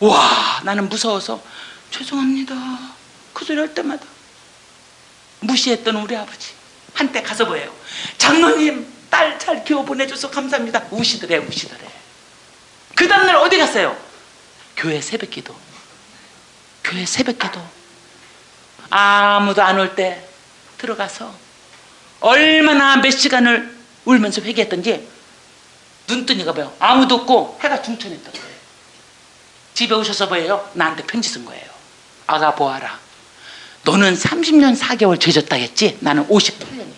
와 나는 무서워서 죄송합니다. 그 소리 할 때마다. 무시했던 우리 아버지. 한때 가서 뭐예요? 장로님 딸 잘 키워 보내줘서 감사합니다. 우시더래 우시더래. 그 다음날 어디 갔어요? 교회 새벽기도. 교회 새벽기도. 아무도 안 올 때 들어가서 얼마나 몇 시간을 울면서 회개했던지 눈 뜨니가 뭐예요? 아무도 없고 해가 중천했던 거예요 집에 오셔서 뭐예요? 나한테 편지 쓴 거예요. 아가 보아라. 너는 30년 4개월 죄졌다 했지? 나는 58년이다.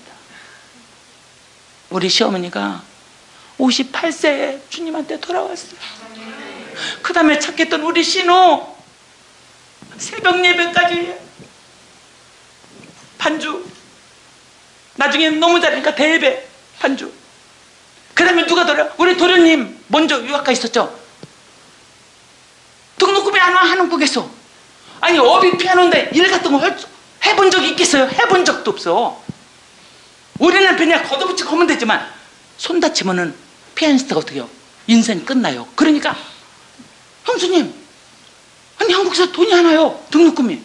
우리 시어머니가 58세에 주님한테 돌아왔어요. 그 다음에 찾겠던 우리 신호. 새벽 예배까지. 반주. 나중에 너무 잘하니까 대예배 반주. 그 다음에 누가 돌아요? 우리 도련님. 먼저 유학가 있었죠 등록금이 안 와? 한국에서 아니 어비 피아노인데 일 같은 거 할- 해본 적이 있겠어요? 해본 적도 없어. 우리 남편이야 걷어붙이고 하면 되지만 손 다치면은 피아니스트가 어떻게 해요? 인생 끝나요. 그러니까 형수님 아니 한국에서 돈이 하나요. 등록금이.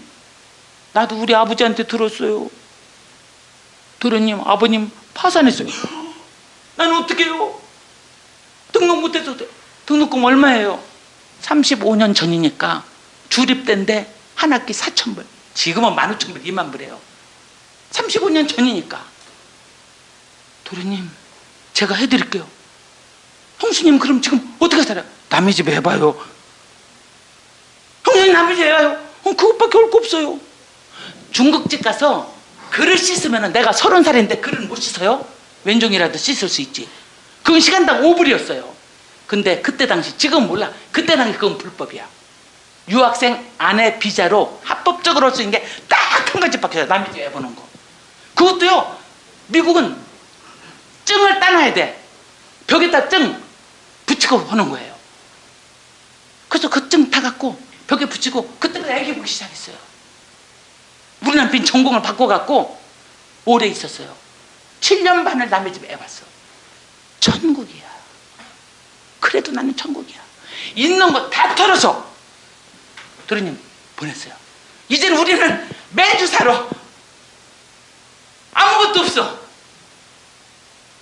나도 우리 아버지한테 들었어요. 도련님 아버님 파산했어요. 나는 어떻게 해요? 등록 못해서 돼. 등록금 얼마예요 35년 전이니까 주립된데 한 학기 4천불. 지금은 15,000불 2만 불이에요. 35년 전이니까. 도련님 제가 해드릴게요. 형수님 그럼 지금 어떻게 살아요? 남의 집에 해봐요. 형수님 남의 집에 해봐요. 어, 그것밖에 올 거 없어요. 중국집 가서 그릇 씻으면 내가 서른 살인데 그릇 못 씻어요? 왼종이라도 씻을 수 있지. 그건 시간당 5불이었어요 근데 그때 당시 지금 몰라. 그때 당시 그건 불법이야. 유학생 아내 비자로 합법적으로 쓰는 게 딱 한 가지밖에 남의 집에 해보는 거. 그것도요 미국은 증을 따놔야 돼. 벽에다 증 붙이고 하는 거예요. 그래서 그 증 타갖고 벽에 붙이고 그때부터 애기 보기 시작했어요. 우리 남편 전공을 바꿔갖고 오래 있었어요. 7년 반을 남의 집에 해봤어 천국이야 그래도 나는 천국이야. 있는 거 다 털어서 도련님 보냈어요. 이제는 우리는 매주 살아. 아무것도 없어.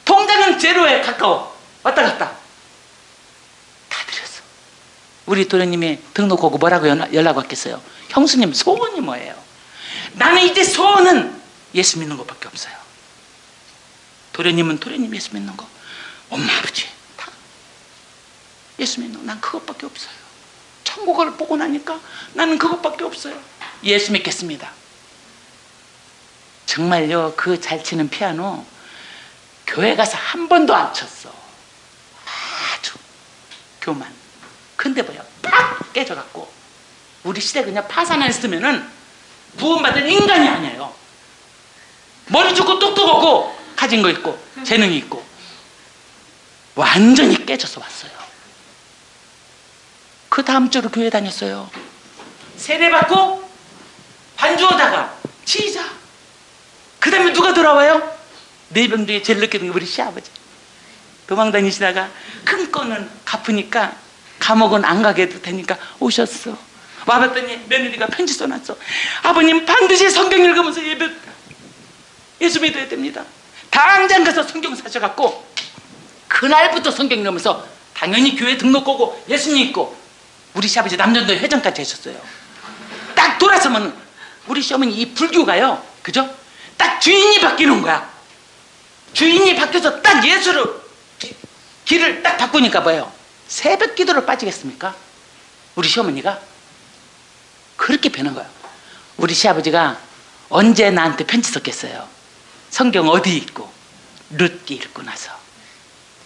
통장은 제로에 가까워. 왔다 갔다. 다 드렸어. 우리 도련님이 등록 오고 뭐라고 연락, 왔겠어요? 형수님 소원이 뭐예요? 나는 이제 소원은 예수 믿는 것밖에 없어요. 도련님은 도련님 예수 믿는 거. 엄마 아버지. 다 예수 믿는 거난 그것밖에 없어요. 천국을 보고 나니까 나는 그것밖에 없어요. 예수 믿겠습니다. 정말요 그 잘 치는 피아노 교회 가서 한 번도 안 쳤어. 아주 교만. 근데 뭐야 팍 깨져갖고 우리 시대 그냥 파산 안 했으면은 구원받은 인간이 아니에요. 머리 좋고 똑똑하고 가진 거 있고 재능이 있고 완전히 깨져서 왔어요 그 다음 주로 교회 다녔어요. 세례 받고 반주하다가 치자 그 다음에 누가 돌아와요? 네 명 중에 제일 늦게 된게 우리 시아버지. 도망 다니시다가 큰 거는 갚으니까 감옥은 안 가게 해도 되니까 오셨어. 와봤더니 며느리가 편지 써놨어. 아버님 반드시 성경 읽으면서 예배 예수 믿어야 됩니다. 당장 가서 성경 사셔갖고 그날부터 성경 읽으면서 당연히 교회 등록하고 예수님 믿고 우리 시아버지 남전도 회장까지 하셨어요. 딱 돌아서면 우리 시어머니 이 불교가요. 그죠? 딱 주인이 바뀌는 거야. 주인이 바뀌어서 딱 예수를 기- 길을 딱 바꾸니까 뭐예요? 새벽 기도를 빠지겠습니까? 우리 시어머니가? 그렇게 변한 거예요 우리 시아버지가 언제 나한테 편지 썼겠어요? 성경 어디 읽고 룻기 읽고 나서.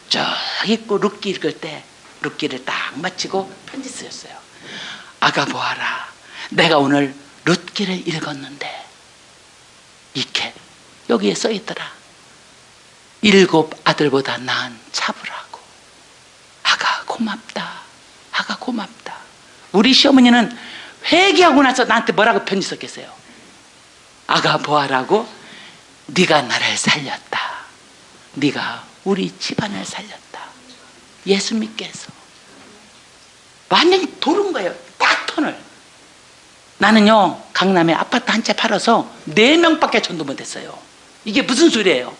쭉 읽고 룻기 읽을 때 룻기를 딱 마치고 편지 쓰였어요 아가 보아라 내가 오늘 룻기를 읽었는데 이렇게 여기에 써 있더라. 일곱 아들보다 나은 차부라고 아가 고맙다 아가 고맙다. 우리 시어머니는 회개하고 나서 나한테 뭐라고 편지 썼겠어요 아가 보아라고 네가 나를 살렸다. 네가 우리 집안을 살렸다 예수 믿게 해서 완전히 도른 거예요 나는요 강남에 아파트 한 채 팔아서 네 명밖에 전도 못 했어요. 이게 무슨 소리예요?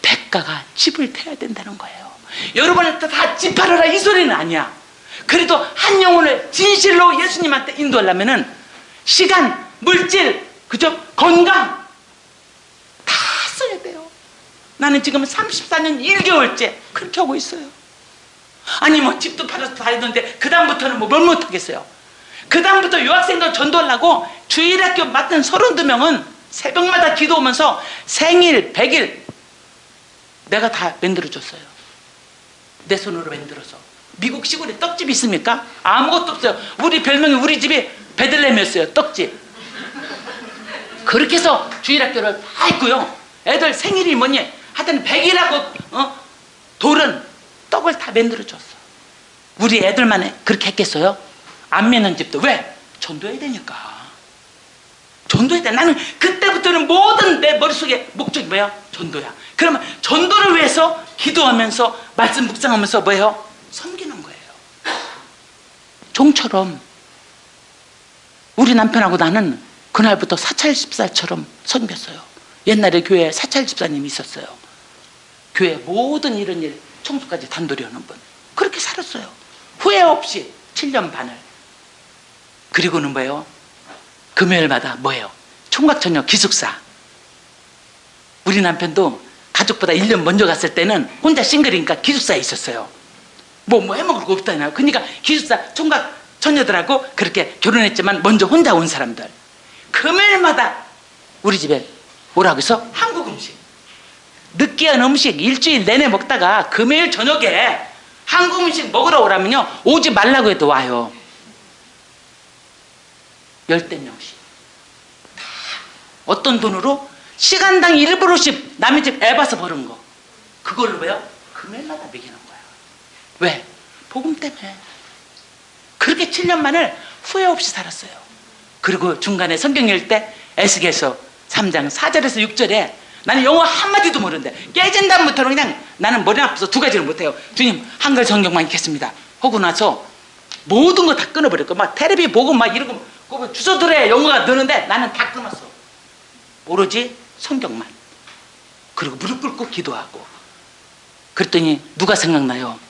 대가가 집을 태야 된다는 거예요. 여러분한테 다 집 팔아라 이 소리는 아니야. 그래도 한 영혼을 진실로 예수님한테 인도하려면은 시간, 물질, 그죠? 건강 다 써야 돼요. 나는 지금 34년 1개월째 그렇게 하고 있어요. 아니 뭐 집도 팔아서 다니던데 그 다음부터는 뭐 뭘 못하겠어요. 그 다음부터 유학생들 전도하려고 주일학교 맡은 32명은 새벽마다 기도 오면서 생일, 100일 내가 다 만들어줬어요. 내 손으로 만들어서. 미국 시골에 떡집 있습니까? 아무것도 없어요. 우리 별명이 우리 집이 베들렘이었어요. 떡집. 그렇게 해서 주일학교를 다 했고요. 애들 생일이 뭐니? 하여튼 100일하고 어? 돌은 떡을 다 만들어 줬어. 우리 애들만 그렇게 했겠어요? 안 매는 집도 왜? 전도해야 되니까. 전도해야 돼. 나는 그때부터는 모든 내 머릿속에 목적이 뭐야? 전도야. 그러면 전도를 위해서 기도하면서 말씀 묵상하면서 뭐예요? 섬기는 거예요. 종처럼 우리 남편하고 나는 그날부터 사찰 집사처럼 섬겼어요. 옛날에 교회에 사찰 집사님이 있었어요. 교회 모든 이런 일 청소까지 단돌이 하는 분. 그렇게 살았어요. 후회 없이 7년 반을. 그리고는 뭐예요? 금요일마다 뭐예요? 총각 처녀 기숙사. 우리 남편도 가족보다 1년 먼저 갔을 때는 혼자 싱글이니까 기숙사에 있었어요. 뭐, 뭐 해먹을 거 없다냐. 그러니까 기숙사 총각 처녀들하고 그렇게 결혼했지만 먼저 혼자 온 사람들. 금요일마다 우리 집에 오라고 해서 음식. 느끼한 음식 일주일 내내 먹다가 금요일 저녁에 한국 음식 먹으러 오라면요. 오지 말라고 해도 와요. 열대 명씩. 다 어떤 돈으로? 시간당 1불씩 남의 집 애봐서 버는 거. 그걸로 왜요? 금요일마다 먹이는 거야. 왜? 복음 때문에. 그렇게 7년 만을 후회 없이 살았어요. 그리고 중간에 성경 읽을 때 에스겔서 3장 4절에서 6절에 나는 영어 한마디도 모르는데 깨진 다음부터는 그냥 나는 머리 아파서 두 가지를 못해요. 주님 한글 성경만 읽겠습니다. 하고 나서 모든 거 다 끊어버렸고 막 테레비 보고 막 이런 거 그거 주소 들어야 영어가 느는데 나는 다 끊었어. 오로지 성경만. 그리고 무릎 꿇고 기도하고. 그랬더니 누가 생각나요?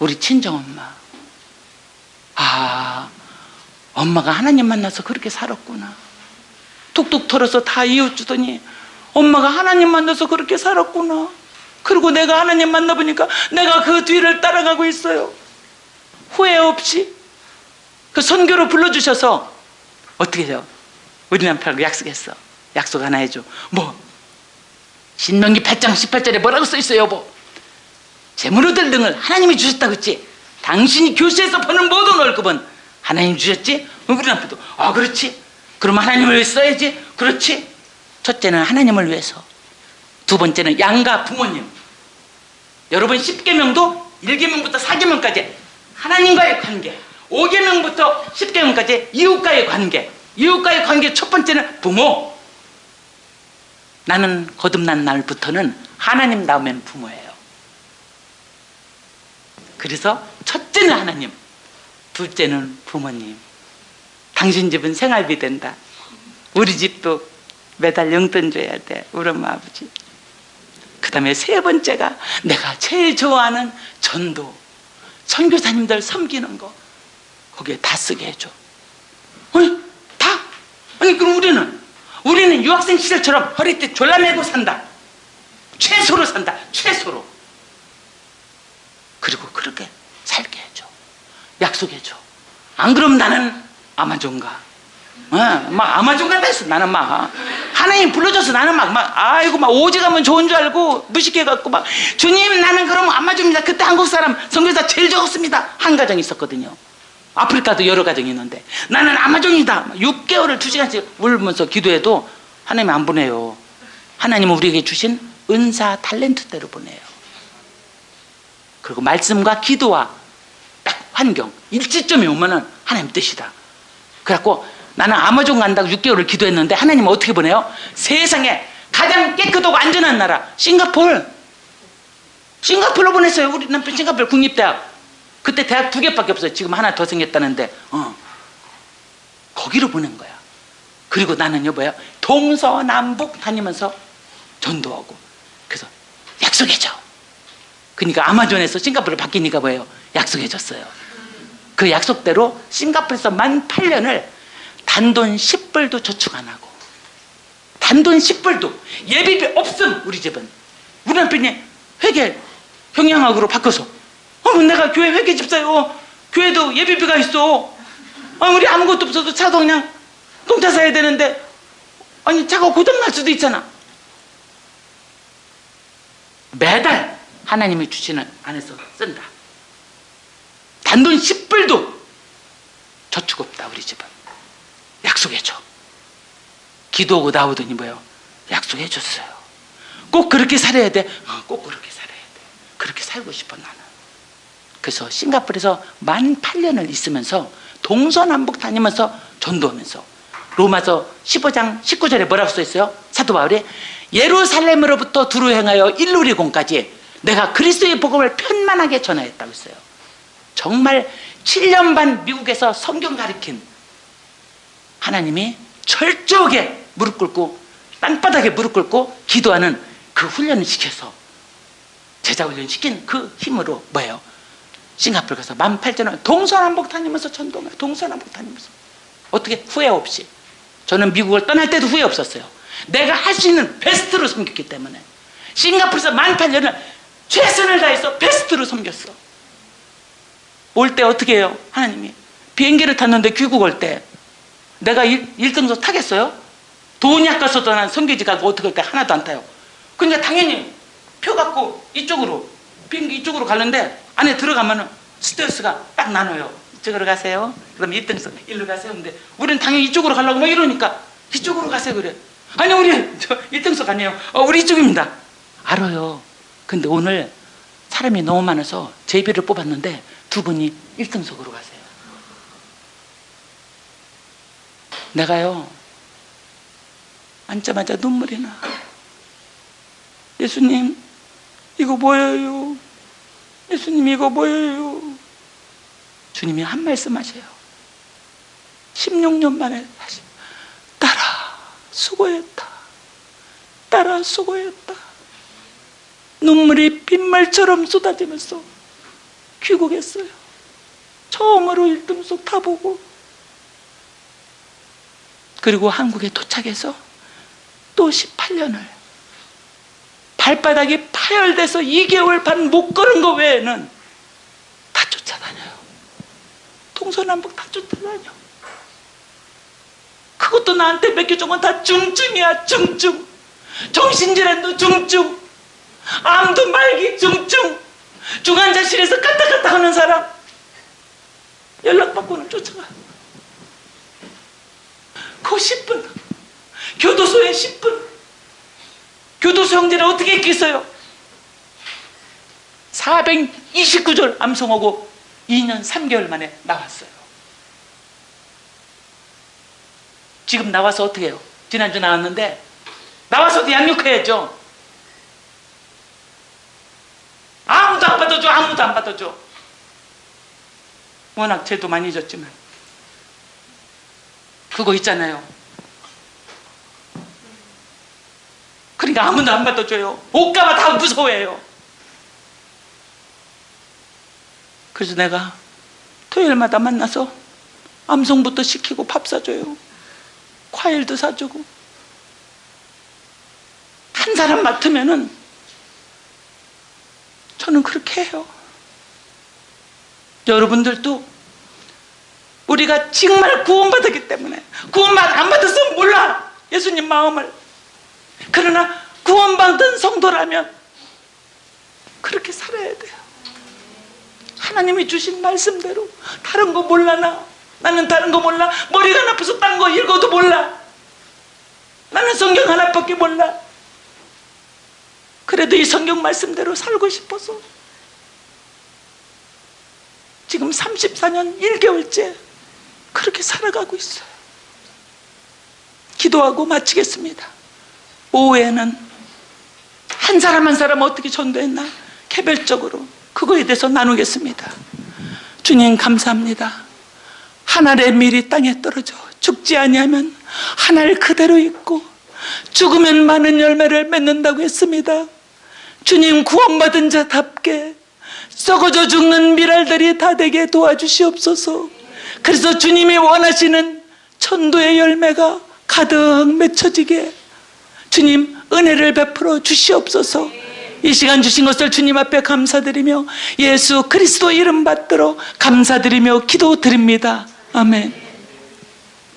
우리 친정엄마. 아, 엄마가 하나님 만나서 그렇게 살았구나. 툭툭 털어서 다 이웃 주더니 엄마가 하나님 만나서 그렇게 살았구나. 그리고 내가 하나님 만나보니까 내가 그 뒤를 따라가고 있어요. 후회 없이. 그 선교로 불러주셔서 어떻게 해요? 우리 남편하고 약속했어. 약속 하나 해줘. 뭐? 신명기 8장 18절에 뭐라고 써 있어요, 여보? 재물 얻을 등을 하나님이 주셨다 그랬지? 당신이 교회에서 버는 모든 월급은 하나님 주셨지? 우리 남편도 아 그렇지? 그럼 하나님을 써야지? 그렇지? 첫째는 하나님을 위해서 두 번째는 양가 부모님 여러분 10계명도 1계명부터 4계명까지 하나님과의 관계 5계명부터 10계명까지 이웃과의 관계 이웃과의 관계 첫 번째는 부모 나는 거듭난 날부터는 하나님 다음엔 부모예요 그래서 첫째는 하나님, 둘째는 부모님. 당신 집은 생활비 된다. 우리 집도 매달 용돈 줘야 돼. 우리 엄마 아버지. 그 다음에 세 번째가 내가 제일 좋아하는 전도. 선교사님들 섬기는 거. 거기에 다 쓰게 해줘. 아니, 다? 아니, 그럼 우리는? 우리는 유학생 시절처럼 허리띠 졸라매고 산다. 최소로 산다. 최소로. 그리고 그렇게 살게 해줘. 약속해줘. 안 그럼 나는 아마존가. 어, 막 아마존가 됐어. 나는 막 하나님 불러줘서 나는 막, 막 아이고 막 오지 가면 좋은 줄 알고 무식해 갖고 막 주님 나는 그럼 아마존입니다. 그때 한국 사람 성교사 제일 적었습니다. 한 가정 있었거든요. 아프리카도 여러 가정이 있는데 나는 아마존이다. 6개월을 두 시간씩 울면서 기도해도 하나님 안 보내요. 하나님은 우리에게 주신 은사 탤런트대로 보내요. 그리고 말씀과 기도와 딱 환경 일치점이 오면은 하나님 뜻이다. 그래갖고 나는 아마존 간다고 6개월을 기도했는데 하나님 어떻게 보내요? 세상에 가장 깨끗하고 안전한 나라 싱가폴. 싱가폴로 보냈어요. 우리 남편 싱가폴 국립대학. 그때 대학 두 개밖에 없어요. 지금 하나 더 생겼다는데. 어. 거기 거기로 보낸 거야. 그리고 나는요 뭐야 동서남북 다니면서 전도하고 그래서 약속해줘. 그러니까 아마존에서 싱가포르로 바뀌니까 뭐예요? 약속해줬어요. 그 약속대로 싱가포르에서 만 8년을 단돈 10불도 저축 안 하고 단돈 10불도 예비비 없음 우리 집은. 우리 남편이 회계 경영학으로 바꿔서 어 내가 교회 회계 집사요. 교회도 예비비가 있어. 아 우리 아무것도 없어도 차도 그냥 공짜 사야 되는데 아니 차가 고장 날 수도 있잖아. 매달 하나님이 주시는 안에서 쓴다. 단돈 10불도 저축 없다 우리 집은 약속해줘 기도하고 나오더니 뭐요 약속해줬어요 꼭 그렇게 살아야 돼? 어, 꼭 그렇게 살아야 돼 그렇게 살고 싶어 나는 그래서 싱가포르에서 만 8년을 있으면서 동서남북 다니면서 전도하면서 로마서 15장 19절에 뭐라고 써 있어요? 사도 바울이 예루살렘으로부터 두루 행하여 일루리공까지 내가 그리스도의 복음을 편만하게 전하였다고 했어요. 정말 7년 반 미국에서 성경 가르친 하나님이 철저하게 무릎 꿇고 땅바닥에 무릎 꿇고 기도하는 그 훈련을 시켜서 제자 훈련 시킨 그 힘으로 뭐예요? 싱가포르 가서 18,000원 동서남북 다니면서 전도만 동서남북 다니면서 어떻게 후회 없이 저는 미국을 떠날 때도 후회 없었어요. 내가 할 수 있는 베스트로 섬겼기 때문에 싱가포르에서 18,000원을 최선을 다해서 베스트로 섬겼어. 올 때 어떻게 해요? 하나님이 비행기를 탔는데 귀국 올 때 내가 1, 등석 타겠어요? 돈이 아까서도 난 성교지 가고 어떻게 할때 하나도 안 타요. 그러니까 당연히 표 갖고 이쪽으로 비행기 이쪽으로 가는데 안에 들어가면은 스트레스가 딱 나눠요. 이쪽으로 가세요. 그럼 1등석 일로 가세요. 근데 우리는 당연히 이쪽으로 가려고 막 이러니까 이쪽으로 가세요 그래. 아니 우리 저 1등석 아니에요. 어, 우리 이쪽입니다. 알아요. 근데 오늘 사람이 너무 많아서 제비를 뽑았는데 두 분이 1등석으로 가세요. 내가요 앉자마자 눈물이 나. 예수님 이거 뭐예요? 예수님 이거 뭐예요? 주님이 한 말씀 하세요. 16년 만에 다시 따라 수고했다. 따라 수고했다. 눈물이 빗말처럼 쏟아지면서 귀국했어요. 처음으로 1등석 타보고 그리고 한국에 도착해서 또 18년을 발바닥이 파열돼서 2개월 반 못 걸은 거 외에는 다 쫓아다녀요. 동서남북 다 쫓아다녀. 그것도 나한테 맡겨준 건 다 중증이야, 중증. 정신질환도 중증. 암도 말기 중증. 중환자실에서 까딱까딱 하는 사람. 연락받고는 쫓아가. 그 10분. 교도소에 10분. 교도소 형제를 어떻게 했겠어요? 429절 암송하고 2년 3개월 만에 나왔어요. 지금 나와서 어떻게 해요? 지난주 나왔는데 나와서도 양육해야죠. 아무도 안 받아줘, 아무도 안 받아줘. 워낙 죄도 많이 졌지만. 그거 있잖아요. 그러니까 아무도 안 받아줘요. 올까봐 다 무서워해요. 그래서 내가 토요일마다 만나서 암송부터 시키고 밥 사줘요. 과일도 사주고. 한 사람 맡으면은 저는 그렇게 해요. 여러분들도 우리가 정말 구원받았기 때문에 구원받 안 받았으면 몰라. 예수님 마음을. 그러나 구원받은 성도라면 그렇게 살아야 돼요. 하나님이 주신 말씀대로 다른 거 몰라 나? 나는 다른 거 몰라. 머리가 나빠서 딴 거 읽어도 몰라. 나는 성경 하나밖에 몰라. 그래도 이 성경 말씀대로 살고 싶어서 지금 34년 1개월째 그렇게 살아가고 있어요. 기도하고 마치겠습니다. 오후에는 한 사람 한 사람 어떻게 전도했나 개별적으로 그거에 대해서 나누겠습니다. 주님 감사합니다. 하늘의 밀이 땅에 떨어져 죽지 아니하면 하늘 그대로 있고 죽으면 많은 열매를 맺는다고 했습니다. 주님 구원받은 자답게 썩어져 죽는 미랄들이 다 되게 도와주시옵소서. 그래서 주님이 원하시는 천도의 열매가 가득 맺혀지게 주님 은혜를 베풀어 주시옵소서. 이 시간 주신 것을 주님 앞에 감사드리며 예수 그리스도 이름 받들어 감사드리며 기도드립니다. 아멘.